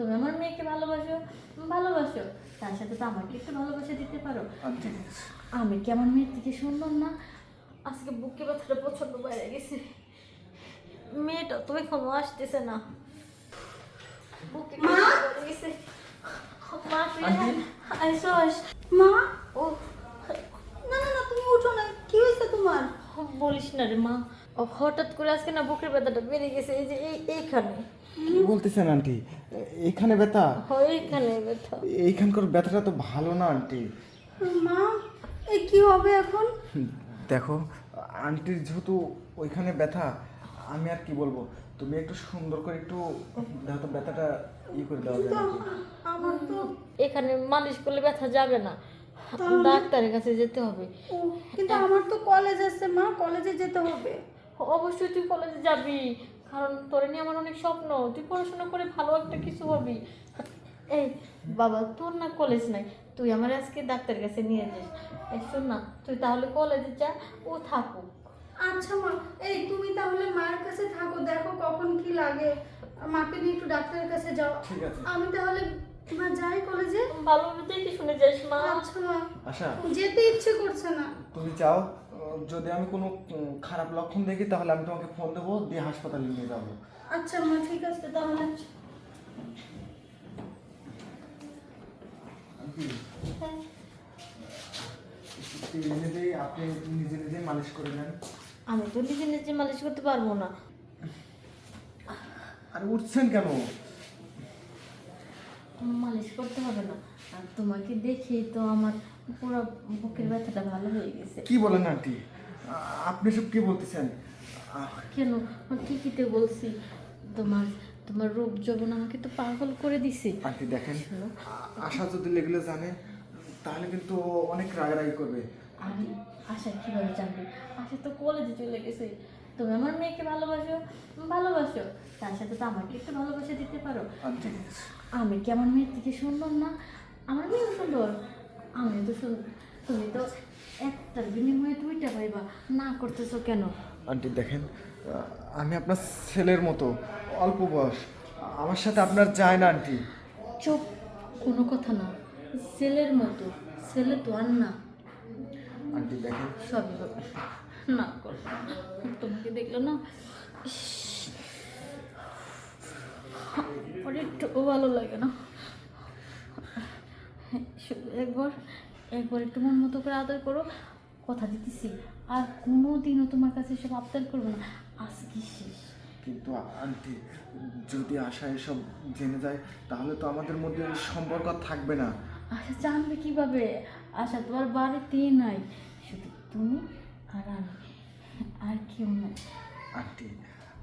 তুমি আমার মেয়েকে ভালোবাসো? ভালোবাসো। তার সাথে তো আমাকে একটু ভালোবাসা দিতে পারো। আমি কি আমার মেয়ের থেকে সুন্দর না? আজকে বুকে ব্যথাটা প্রচণ্ড বেড়ে গেছে। মেয়েটা তো এখনও আসতেছে না। বুকে গেছে। মা আইসস মা? ও। না না না তুমি উঠো না। কি হয়েছে তোমার? বলিস না রে মা। ও হঠাৎ করে আজকে না বুকের ব্যথাটা বেড়ে গেছে এই যে এই এইখানে। কি বলতেছেন আন্টি? এখানে ব্যথা? এইখানে ব্যথা। এইখানকার ব্যথাটা তো ভালো না আন্টি। মা এই কি হবে এখন? দেখো আন্টির যেহেতু ওইখানে ব্যথা আমি আর কি বলব? তুমি একটু সুন্দর করে একটু দেখো ব্যথাটা ই করে দাও আমার তো এখানে মালিশ করলে ব্যথা যাবে না। ডাক্তারের কাছে যেতে হবে। কিন্তু আমার তো কলেজ আছে মা কলেজে যেতে হবে। অবশ্যই তুই কলেজে যাবি। কারণ তোর নিয়ে আমার অনেক স্বপ্ন। তুই পড়াশোনা করে ভালো একটা কিছু হবি। এই বাবা তোর না কলেজ নাই। তুই আমার আজকে ডাক্তারের কাছে নিয়ে যাস। এই শোন না তুই তাহলে কলেজে যা ও থাকুক। আচ্ছা মা। এই তুমি তাহলে মায়ের কাছে থাকো। দেখো কখন কি লাগে। মাকে নিয়ে একটু ডাক্তারের কাছে যাও। আমি তাহলে মা যাই কলেজে ভালোভাবে দেখে শুনে যাস মা। আচ্ছা মা। আশা যেতে ইচ্ছে করছে না। তুমি যাও। আহ, যদি আমি কোনো খারাপ লক্ষণ দেখি তাহলে আমি তোমাকে ফোন দেবো দিয়ে হাসপাতালে নিয়ে যাব। আচ্ছা মা ঠিক আছে তাহলে। আপনি নিজে নিজে মালিশ করে নেন। আমি তো নিজে নিজে মালিশ করতে পারব না। আর উঠছেন কেন? মালিশ করতে হবে না। আর তোমাকে দেখেই তো আমার পুরো বুকের ব্যথাটা ভালো হয়ে গেছে। কি বলেন আন্টি? আপনি সব কি বলতেছেন? কেন? কি কিতে বলছি তোমার তোমার রূপ যৌবন আমাকে তো পাগল করে দিছে। আন্টি দেখেন আশা যদি এগুলো জানে তাহলে কিন্তু অনেক রাগারাগি করবে। আমি আশা কীভাবে জানবে? আশা তো কলেজে চলে গেছে। তুমি আমার মেয়েকে ভালোবাসো? ভালোবাসো। তার সাথে তো আমাকে একটু ভালোবাসা দিতে পারো। আমি কি আমার মেয়ের থেকে সুন্দর না? আমার মেয়েও সুন্দর। আমি তো সুন্দর। তুমি তো একটার বিনিময়ে দুইটা পাইবা। না করতেছো কেন? আন্টি দেখেন আমি আপনার ছেলের মতো অল্প বয়স। আমার সাথে আপনার যায় না আন্টি। চুপ কোনো কথা না। ছেলের মতো ছেলে তো আর না। আন্টি দেখেন। সবই। না করো তোমাকে দেখল না আমার একটু ভালো লাগে না। শুধু একবার একবার একটু মন মতো করে আদর করো কথা দিতেছি। আর কোনো দিনও তোমার কাছে সব আবদার করব না। আজকে শেষ। কিন্তু আন্টি যদি আশা এসব জেনে যায় তাহলে তো আমাদের মধ্যে সম্পর্ক থাকবে না। আশা জানবে কীভাবে? আশা তোমার বাড়িতেই নাই। শুধু তুমি আর আমি আর কেউ নাই। আন্টি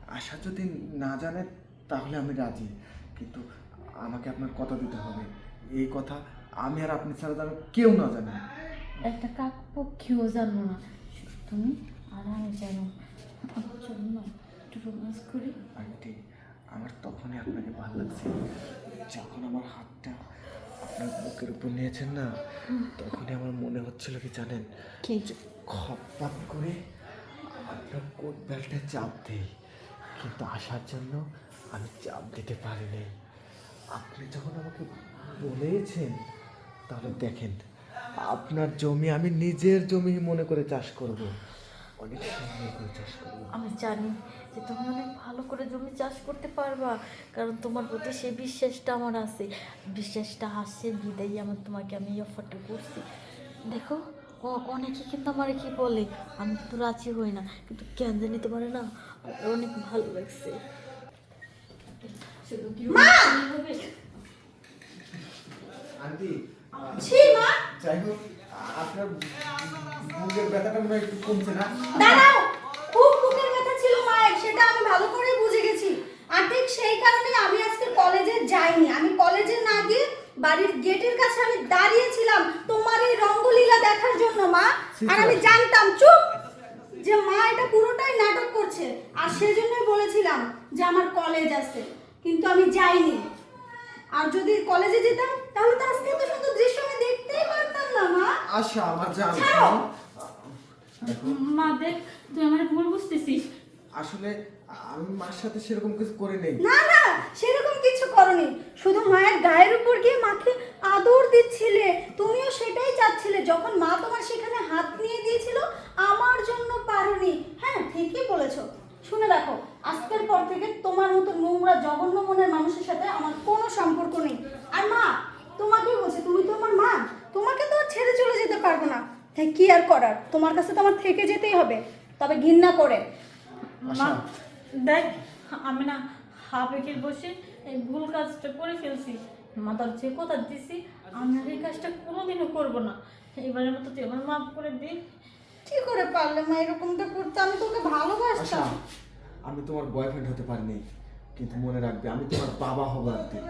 আশা যদি না জানে তাহলে আমি রাজি। কিন্তু আমাকে আপনার কথা দিতে হবে। এই কথা আমি আর আপনি ছাড়া যেন কেউ না জানে। একটা কাক পক্ষীও জানব না। তুমি আর আমি জানো না একটু রোমান্স করি। আন্টি আমার তখনই আপনাকে ভালো লাগছে। যখন আমার হাতটা আপনার বুকের উপর নিয়েছেন না তখনই আমার মনে হচ্ছিল কি জানেন? যে খপাত করে আপনার কোট বেল্টে চাপ দেই কিন্তু আসার জন্য আমি চাপ দিতে পারিনি। আপনি যখন আমাকে বলেছেন তাহলে দেখেন আপনার জমি আমি নিজের জমি মনে করে চাষ করব। করে চাষ করব আমি জানি যে তুমি অনেক ভালো করে জমি চাষ করতে পারবা কারণ তোমার প্রতি সেই বিশ্বাসটা আমার আছে। বিশ্বাসটা আসছে বিদায়ী আমার তোমাকে আমি এই অফারটা করছি। দেখো ও অনেকে কিন্তু আমার কি বলে আমি কিন্তু রাজি হই না কিন্তু কেন জানি তোমার না অনেক ভালো লাগছে। আন্টি ছি মা! যাই হোক আপনার বুকের ব্যথাটা মনে একটু কমছে না? দাঁড়াও! খুব বুকের ব্যথা ছিল মায়ের। সেটা আমি ভালো করেই বুঝে গেছি। আর ঠিক সেই কারণে আমি আজকে কলেজে যাইনি। আমি কলেজে না গিয়ে বাড়ির গেটের কাছে আমি দাঁড়িয়েছিলাম তোমার এই রঙ্গলীলা দেখার জন্য মা। আর আমি জানতাম চুপ! যে মা এটা পুরোটাই নাটক করছে। আর সেজন্যই বলেছিলাম যে আমার কলেজ আছে। কিন্তু আমি যাইনি। আর যদি কলেজে যেতাম তাহলে তো আজকে এত সুন্দর দৃশ্য আমি না মা আশা আমার জান মা দেখ তুই আমার ভুল বুঝতেছিস। আসলে আমি মার সাথে সেরকম কিছু করে নেই। না না সেরকম কিছু করনি। শুধু মায়ের গায়ের উপর গিয়ে মাকে আদর দিচ্ছিলে। তুমিও সেটাই চাচ্ছিলে। যখন মা তোমার সেখানে হাত নিয়ে দিয়েছিল আমার জন্য পারোনি। হ্যাঁ ঠিকই বলেছ। শুনে রাখো আজকের পর থেকে তোমার মতো নোংরা জঘন্য মনের মানুষের সাথে আমার কোনো সম্পর্ক নেই। আর মা তোমাকে বলছে তুমি তো আমার মা তোমাকে তো আর ছেড়ে চলে যেতে পারব না তাই কি আর করার? তোমার কাছে তো আমার থেকে যেতেই হবে। তবে ঘৃণা করে। মা দেখ আমি না আবেগের বসে এই ভুল কাজটা করে ফেলছি। মাতার যে কথা দিছি আমি আর এই কাজটা কোনোদিনও করব না। এবারের মতো তুই আমার মাফ করে দিই কি করে পারলে মা এরকমটা করতে? আমি তোকে ভালোবাসতাম। আমি তোমার বয়ফ্রেন্ড হতে পারিনি কিন্তু মনে রাখবে আমি তোমার বাবা হব একদিন